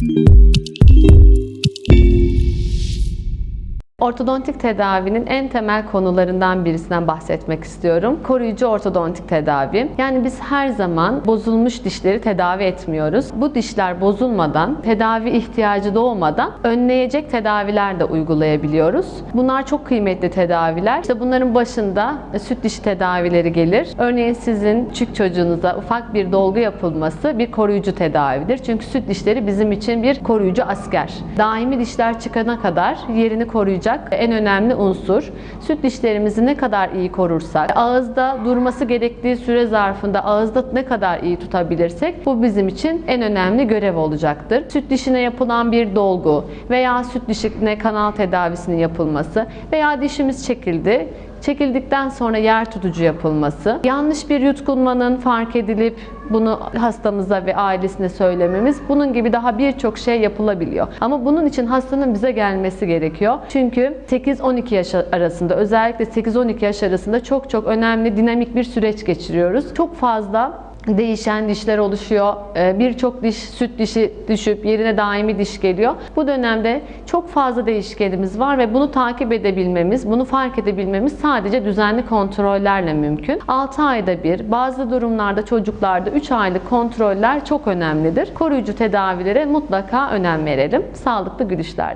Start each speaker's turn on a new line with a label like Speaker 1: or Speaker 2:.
Speaker 1: Thank you. Ortodontik tedavinin en temel konularından birisinden bahsetmek istiyorum. Koruyucu ortodontik tedavi. Yani biz her zaman bozulmuş dişleri tedavi etmiyoruz. Bu dişler bozulmadan, tedavi ihtiyacı doğmadan önleyecek tedaviler de uygulayabiliyoruz. Bunlar çok kıymetli tedaviler. İşte bunların başında süt dişi tedavileri gelir. Örneğin sizin küçük çocuğunuza ufak bir dolgu yapılması bir koruyucu tedavidir. Çünkü süt dişleri bizim için bir koruyucu asker. Daimi dişler çıkana kadar yerini koruyacak en önemli unsur. Süt dişlerimizi ne kadar iyi korursak, ağızda durması gerektiği süre zarfında ağızda ne kadar iyi tutabilirsek bu bizim için en önemli görev olacaktır. Süt dişine yapılan bir dolgu veya süt dişine kanal tedavisinin yapılması veya dişimiz çekildi, Çekildikten sonra yer tutucu yapılması, yanlış bir yutkunmanın fark edilip bunu hastamıza ve ailesine söylememiz, bunun gibi daha birçok şey yapılabiliyor. Ama bunun için hastanın bize gelmesi gerekiyor. Çünkü 8-12 yaş arasında, özellikle 8-12 yaş arasında çok çok önemli dinamik bir süreç geçiriyoruz. Çok fazla değişen dişler oluşuyor. Ee, Birçok diş süt dişi düşüp yerine daimi diş geliyor. Bu dönemde çok fazla değişkenimiz var ve bunu takip edebilmemiz, bunu fark edebilmemiz sadece düzenli kontrollerle mümkün. 6 ayda bir, bazı durumlarda çocuklarda 3 aylık kontroller çok önemlidir. Koruyucu tedavilere mutlaka önem verelim. Sağlıklı gülüşler.